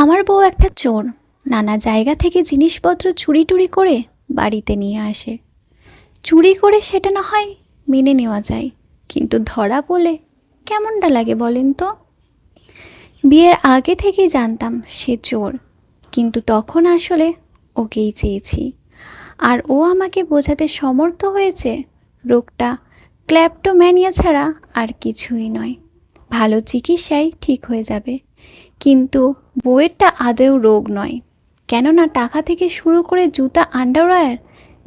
আমার বউ একটা চোর। নানা জায়গা থেকে জিনিসপত্র চুরি টুরি করে বাড়িতে নিয়ে আসে। চুরি করে সেটা না হয় মেনে নেওয়া যায়। কিন্তু ধরা বলে কেমনটা লাগে বলেন তো? বিয়ের আগে থেকেই জানতাম সে চোর। কিন্তু তখন আসলে ওকেই চেয়েছি। আর ও আমাকে বোঝাতে সমর্থ হয়েছে, রোগটা ক্ল্যাপ্টোম্যানিয়া ছাড়া আর কিছুই নয়। ভালো চিকিৎসায় ঠিক হয়ে যাবে। কিন্তু বউয়েরটা আদৌ রোগ নয়। কেননা টাকা থেকে শুরু করে জুতা আন্ডারওয়্যার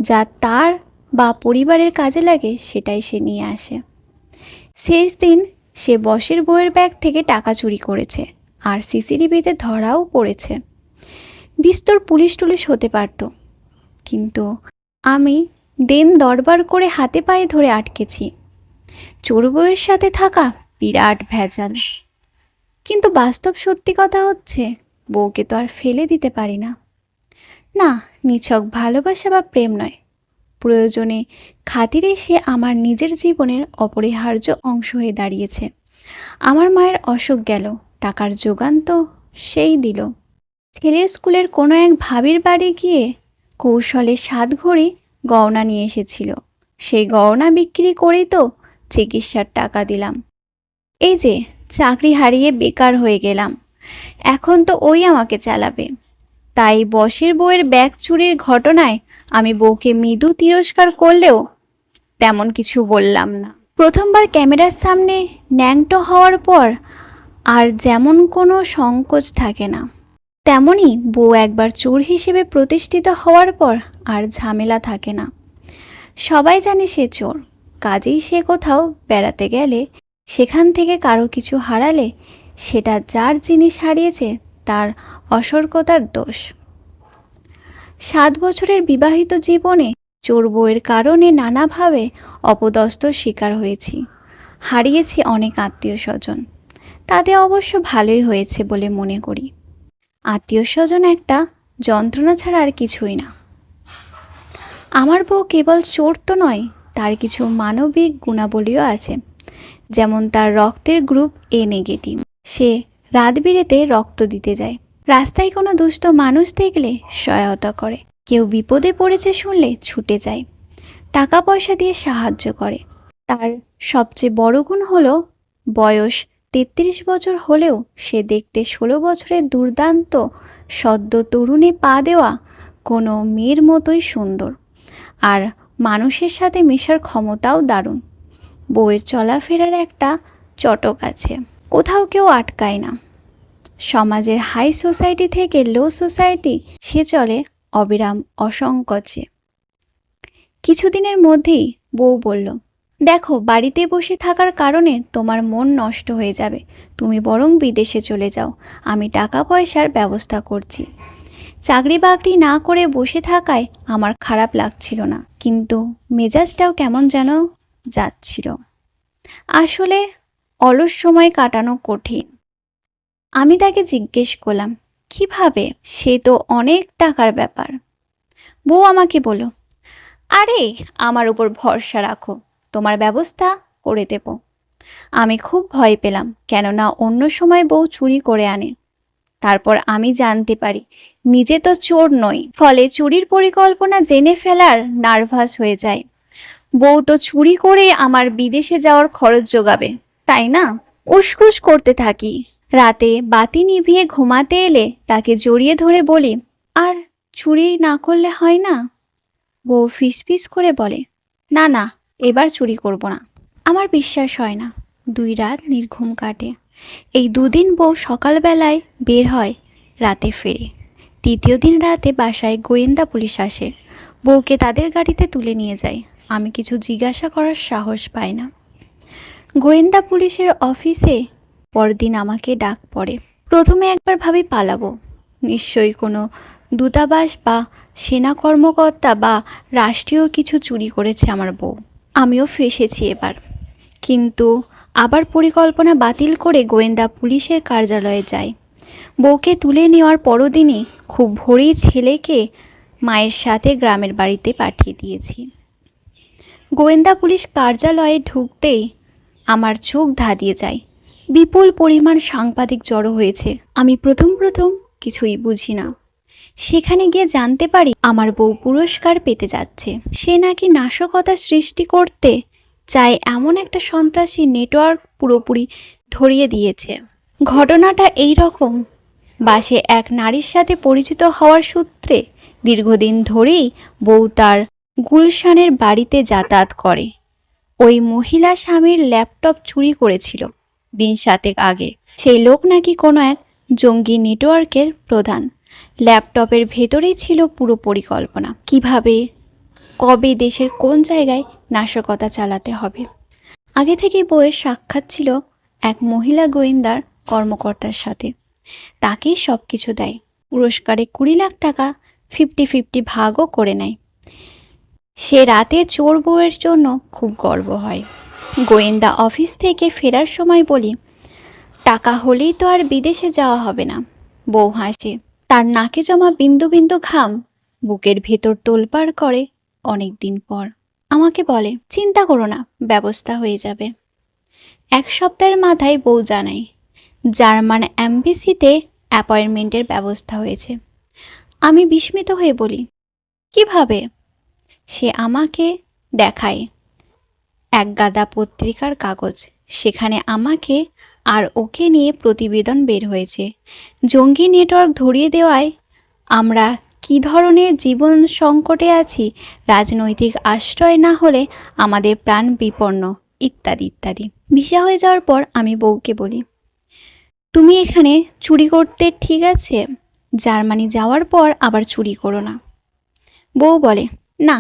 যা তার বা পরিবারের কাজে লাগে, সেটাই সে নিয়ে আসে। শেষ দিন সে বসের বউয়ের ব্যাগ থেকে টাকা চুরি করেছে আর সিসিটিভিতে ধরাও পড়েছে। বিস্তর পুলিশ টুলিশ হতে পারত। কিন্তু আমি দেন দরবার করে হাতে পায়ে ধরে আটকেছি। চোর বউয়ের সাথে থাকা বিরাট ভেজাল। কিন্তু বাস্তব সত্যি কথা হচ্ছে, বউকে তো আর ফেলে দিতে পারি না। না, নিছক ভালোবাসা বা প্রেম নয়। প্রয়োজনে খাতিরে সে আমার নিজের জীবনের অপরিহার্য অংশ হয়ে দাঁড়িয়েছে। আমার মায়ের অসুখ গেল, টাকার যোগান তো সেই দিল। ছেলের স্কুলের কোনো এক ভাবির বাড়ি গিয়ে কৌশলে সাত ঘড়ি গয়না নিয়ে এসেছিল। সেই গয়না বিক্রি করেই তো চিকিৎসার টাকা দিলাম। এই যে চাকরি হারিয়ে বেকার হয়ে গেলাম। এখন তো ওই আমাকে চালাবে। তাই বসের বউয়ের ব্যাগ চুরির ঘটনায় আমি বউকে মৃদু তিরস্কার করলেও তেমন কিছু বললাম না। প্রথমবার ক্যামেরার সামনে ন্যাংটো হওয়ার পর আর যেমন কোনো সংকোচ থাকে না, তেমনই বউ একবার চোর হিসেবে প্রতিষ্ঠিত হওয়ার পর আর ঝামেলা থাকে না। সবাই জানে সে চোর, কাজেই সে কোথাও বেড়াতে গেলে সেখান থেকে কারও কিছু হারালে সেটা যার জিনিস হারিয়েছে তার অসর্কতার দোষ। সাত বছরের বিবাহিত জীবনে চোর বউয়ের কারণে নানাভাবে অপদস্থ শিকার হয়েছি। হারিয়েছি অনেক আত্মীয় স্বজন তাতে অবশ্য ভালোই হয়েছে বলে মনে করি। আত্মীয় স্বজন একটা যন্ত্রণা ছাড়া আর কিছুই না। আমার বউ কেবল চোর তো নয়, তার কিছু মানবিক গুণাবলীও আছে। যেমন তার রক্তের গ্রুপ এ নেগেটিভ সে রাত বিরেতে রক্ত দিতে যায়। রাস্তায় কোনো দুস্থ মানুষ দেখলে সহায়তা করে। কেউ বিপদে পড়েছে শুনলে ছুটে যায়। টাকা পয়সা দিয়ে সাহায্য করে। তার সবচেয়ে বড় গুণ হলো, বয়স তেত্রিশ বছর হলেও সে দেখতে ষোলো বছরের দুর্দান্ত, সদ্য তরুণে পা দেওয়া কোনো মেয়ের মতোই সুন্দর। আর মানুষের সাথে মেশার ক্ষমতাও দারুণ। বউয়ের চলাফেরার একটা চটক আছে। কোথাও কেউ আটকায় না। সমাজের হাই সোসাইটি থেকে লো সোসাইটি সে চলে অবিরাম অসংকোচে। কিছুদিনের মধ্যেই বউ বলল, দেখো, বাড়িতে বসে থাকার কারণে তোমার মন নষ্ট হয়ে যাবে। তুমি বরং বিদেশে চলে যাও। আমি টাকা পয়সার ব্যবস্থা করছি। চাকরি বাকরি না করে বসে থাকায় আমার খারাপ লাগছিল না। কিন্তু মেজাজটাও কেমন যেন যাচ্ছিল। আসলে অলস সময় কাটানো কঠিন। আমি তাকে জিজ্ঞেস করলাম, কীভাবে? সে তো অনেক টাকার ব্যাপার। বউ আমাকে বলো আরে, আমার উপর ভরসা রাখো, তোমার ব্যবস্থা করে দেব। আমি খুব ভয় পেলাম, কেননা অন্য সময় বউ চুরি করে আনে। তারপর আমি জানতে পারি, নিজে তো চোর নই, ফলে চুরির পরিকল্পনা জেনে ফেলার নার্ভাস হয়ে যায়। বউ তো চুরি করে আমার বিদেশে যাওয়ার খরচ যোগাবে, তাই না? উসকুস করতে থাকি। রাতে বাতি নিভিয়ে ঘুমাতে এলে তাকে জড়িয়ে ধরে বলি, আর চুরি না করলে হয় না? বউ ফিসফিস করে বলে, না না, এবার চুরি করব না। আমার বিশ্বাস হয় না, দুই রাত নির্ঘুম কাটে। এই দুদিন বউ সকালবেলায় বের হয় রাতে ফেরে। তৃতীয় দিন রাতে বাসায় গোয়েন্দা পুলিশ আসে। বউকে তাদের গাড়িতে তুলে নিয়ে যায়। আমি কিছু জিজ্ঞাসা করার সাহস পাই না। গোয়েন্দা পুলিশের অফিসে পরদিন আমাকে ডাক পড়ে। প্রথমে একবার ভাবি পালাবো। নিশ্চয়ই কোনো দূতাবাস বা সেনা কর্মকর্তা বা রাষ্ট্রীয় কিছু চুরি করেছে আমার বউ। আমিও ফেসেছি এবার। কিন্তু আবার পরিকল্পনা বাতিল করে গোয়েন্দা পুলিশের কার্যালয়ে যাই। বউকে তুলে নেওয়ার পরদিনই খুব ভোরেই ছেলেকে মায়ের সাথে গ্রামের বাড়িতে পাঠিয়ে দিয়েছি। গোয়েন্দা পুলিশ কার্যালয়ে ঢুকতেই আমার চোখ ধাঁধিয়ে যায়। বিপুল পরিমাণ সাংবাদিক জড়ো হয়েছে। আমি প্রথম প্রথম কিছুই বুঝি না। সেখানে গিয়ে জানতে পারি আমার বউ পুরস্কার পেতে যাচ্ছে। সে নাকি নাশকতা সৃষ্টি করতে চায় এমন একটা সন্ত্রাসী নেটওয়ার্ক পুরোপুরি ধরিয়ে দিয়েছে। ঘটনাটা এই রকম। বাসে এক নারীর সাথে পরিচিত হওয়ার সূত্রে দীর্ঘদিন ধরেই বউ তার গুলশানের বাড়িতে যাতায়াত করে। ওই মহিলা স্বামীর ল্যাপটপ চুরি করেছিল দিন সাতেক আগে। সেই লোক নাকি কোনো এক জঙ্গি নেটওয়ার্কের প্রধান। ল্যাপটপের ভেতরেই ছিল পুরো পরিকল্পনা। কীভাবে? কবে দেশের কোন জায়গায় নাশকতা চালাতে হবে? আগে থেকেই বইয়ের সাক্ষাৎ ছিল এক মহিলা গোয়েন্দার কর্মকর্তার সাথে। তাকেই সব কিছু দেয়। পুরস্কারে কুড়ি লাখ টাকা ফিফটি ফিফটি ভাগও করে নেয়। সে রাতে চোর বউয়ের জন্য খুব গর্ব হয়। গোয়েন্দা অফিস থেকে ফেরার সময় বলি, টাকা হলেই তো আর বিদেশে যাওয়া হবে না। বউ হাসে, তার নাকে জমা বিন্দু বিন্দু ঘাম, বুকের ভেতর তোলপাড় করে অনেক দিন পর। আমাকে বলে, চিন্তা করো না, ব্যবস্থা হয়ে যাবে। এক সপ্তাহের মাথায় বউ জানাই জার্মান অ্যাম্বাসিতে অ্যাপয়েন্টমেন্টের ব্যবস্থা হয়েছে। আমি বিস্মিত হয়ে বলি, কীভাবে? সে আমাকে দেখায়। এক গাদা পত্রিকার কাগজ। সেখানে আমাকে আর ওকে নিয়ে প্রতিবেদন বের হয়েছে। জঙ্গি নেটওয়ার্ক ধরিয়ে দেওয়ায় আমরা কী ধরনের জীবন সংকটে আছি, রাজনৈতিক আশ্রয় না হলে আমাদের প্রাণ বিপন্ন, ইত্যাদি ইত্যাদি। ভিসা হয়ে যাওয়ার পর আমি বউকে বলি, তুমি এখানে চুরি করতে ঠিক আছে? জার্মানি যাওয়ার পর আবার চুরি করো না। বউ বলে না,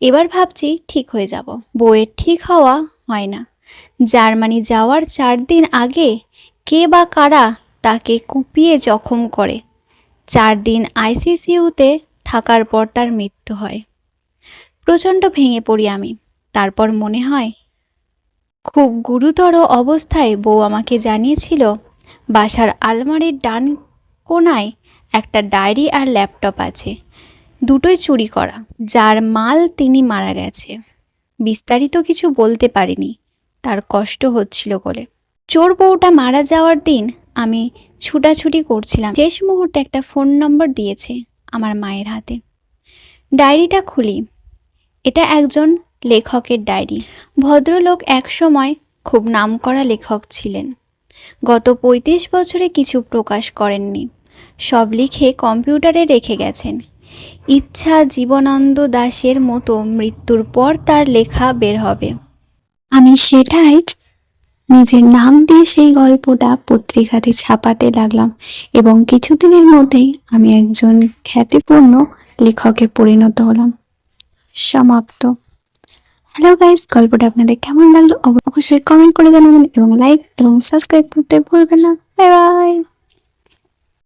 এবার ভাবছি ঠিক হয়ে যাব। বউয়ের ঠিক হওয়া হয় না। জার্মানি যাওয়ার চার দিন আগে কে বা কারা তাকে কুপিয়ে জখম করে। চার দিন আইসিসিউতে থাকার পর তার মৃত্যু হয়। প্রচণ্ড ভেঙে পড়ি আমি। তারপর মনে হয়, খুব গুরুতর অবস্থায় বউ আমাকে জানিয়েছিল, বাসার আলমারির ডান কোনায় একটা ডায়েরি আর ল্যাপটপ আছে। দুটোই চুরি করা। যার মাল তিনি মারা গেছে। বিস্তারিত কিছু বলতে পারিনি। তার কষ্ট হচ্ছিল বলে। চোর বউটা মারা যাওয়ার দিন আমি ছুটাছুটি করছিলাম। শেষ মুহূর্তে একটা ফোন নম্বর দিয়েছে আমার মায়ের হাতে। ডায়েরিটা খুলি। এটা একজন লেখকের ডায়েরি। ভদ্রলোক একসময় খুব নামকরা লেখক ছিলেন। গত পঁয়ত্রিশ বছরে কিছু প্রকাশ করেননি। সব লিখে কম্পিউটারে রেখে গেছেন। ইচ্ছা জীবনানন্দ দাশের মতো মৃত্যুর পর তার লেখা বের হবে। আমি সেটাই নিজের নাম দিয়ে সেই গল্পটা পত্রিকাতে ছাপাতে লাগলাম এবং কিছুদিনের মধ্যেই আমি একজন খ্যাতিপূর্ণ লেখকে পরিণত হলাম। সমাপ্ত। হ্যালো গাইস, গল্পটা আপনাদের কেমন লাগল? অবশ্যই কমেন্ট করে জানাবেন এবং লাইক এবং সাবস্ক্রাইব করতে ভুলবেন না। Bye bye.